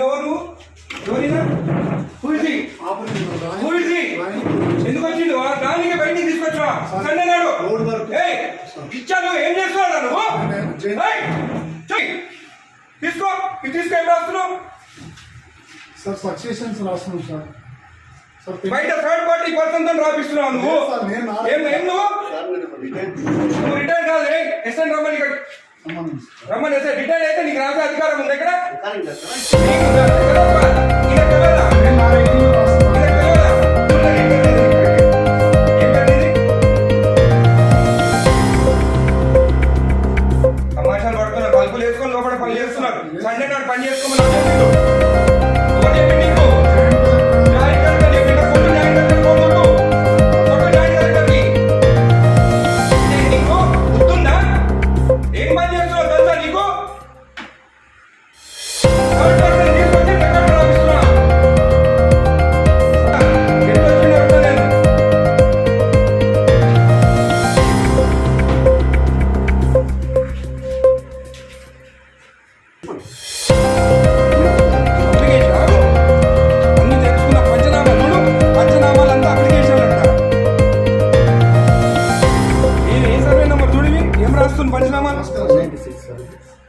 ఎవరు? ఎందుకు వచ్చిండు? దానికి బయటికి తీసుకొచ్చా సండే నాడు ఇచ్చాను ఏం చేస్తున్నాడు నువ్వు. తీసుకో ఇది తీసుకో ఏం రాస్తున్నావు? సార్ సక్సెషన్స్ రాస్తున్నాం సార్. బయట థర్డ్ పార్టీ పర్సన్తో రాపిస్తున్నావు నువ్వు. ఏం నువ్వు రిటైర్ కాదు ఏ ఎస్ఎన్ రమ్మని ఇక్కడ సంబంధం సార్. రమ్మని ఎస్ఐ రిటైర్ అయితే నీకు రాసే అధికారం ఉంది? ఇక్కడ services.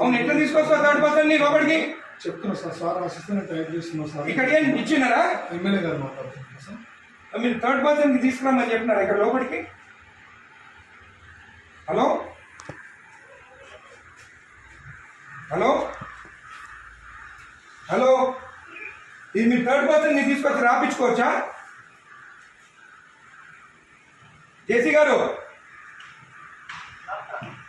అవును ఎట్లా తీసుకొస్తావు థర్డ్ పర్సన్ని లోపలికి? చెప్తున్నా సార్ సార్ రాసిస్తే టైప్ చేస్తున్నా సార్. ఇక్కడ ఏం ఇచ్చినారా? ఎమ్మెల్యే గారు సార్. మీరు థర్డ్ పర్సన్కి తీసుకురామని చెప్పినారా ఇక్కడ లోపలికి? హలో? హలో? హలో? ఇది మీరు థర్డ్ పర్సన్ని తీసుకొచ్చి రాపించుకోవచ్చా జేసీ గారు?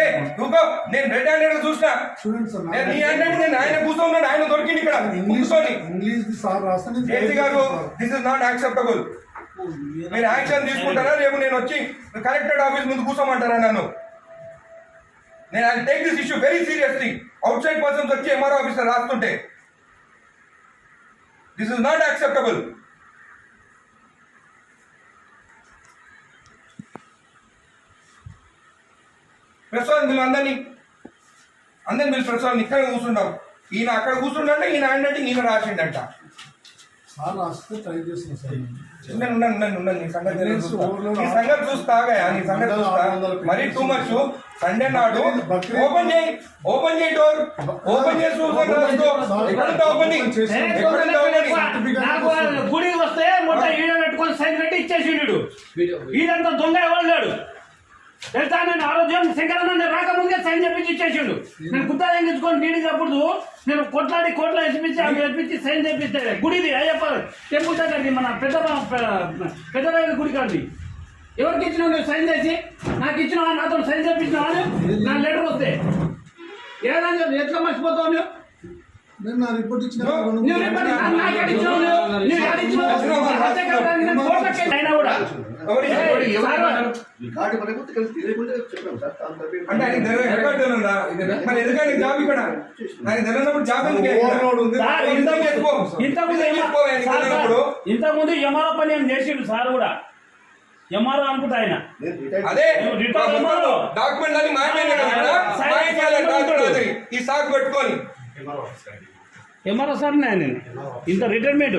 ఏ నువ్వు నేను రెడ్ హ్యాండెడ్ చూసినా నేను నీ. హ్యాండెడ్ నేను ఆయన కూర్చోన్నాడు ఆయన దొరికింది ఇక్కడ. కూర్చొని ఇంగ్లీష్ సార్ గారు దిస్ ఇస్ నాట్ యాక్సెప్టబుల్ మీరు యాక్షన్ తీసుకుంటారా? రేపు నేను వచ్చి కలెక్టరేట్ ఆఫీస్ ముందు కూర్చోమంటారా నన్ను? నేను I take this issue very seriously outside persons వచ్చి MRO officer రాస్తుంటే. This is not acceptable Prasad మీరు అందరినీ అందరిని మీరు ప్రసాద్ ఇక్కడ కూర్చుంటాం ఈయన అక్కడ కూర్చుండంటే ఈయన హ్యాండ్ ఈయన రాసిండంట. నేను. నీ సంగతి చూస్తాగా నీ సంగతి చూస్తా మరీ టూ మచ్ సండే నాడు ఓపెన్ చేయి ఓపెన్ చేయి డోర్ ఓపెన్ చేసి ఎక్కడుంటే ఓపెనింగ్ గుడికి వస్తే మొత్తం ఈడ పెట్టుకొని సైన్ పెట్టి ఇచ్చేసిండు ఈడంతా దొంగ ఎవరు లేడు? తెలుసా నేను ఆరోగ్యం శంకరన్న నేను రాకముందే సైన్ చేపించి ఇచ్చేసిండు. నేను గుత్తా ఎంగించుకొని నీడికి అప్పుడు నేను కొట్లాడి కోట్ల ఎత్తిపించి అవి ఎత్తిపించి సైన్ చేపిస్తే గుడిది అయ్యప్ప టెంపుల్ దగ్గరది మన పెద్ద పెద్ద గుడి కాదు ఎవరికి ఇచ్చినావు నువ్వు సైన్ చేసి నాకు ఇచ్చినావా? నాతో సైన్ చేపించినావా నా లెటర్ వస్తే. ఏదని చెప్పి ఎట్లా మర్చిపోతావు నువ్వు? నేను నా రిపోర్ట్ ఇచ్చిన తెలియకుండా చెప్పాం సార్. అంటే ఆయన తెలియదు రికార్డు ఉందా మరి ఎందుకంటే జాబ్ ఇక్కడ? తెలియనప్పుడు జాబ్? ఇంతకుముందు? ఇంతకుముందు పని ఏం చేసిండు సార్ కూడా? ఎంఆర్ఓ అనుకుంటా ఆయన. అదే. డాక్యుమెంట్. ఈ పెట్టుకొని. ఎంఆర్ఓ సార్ నేను ఇంత రిటైర్మెంట్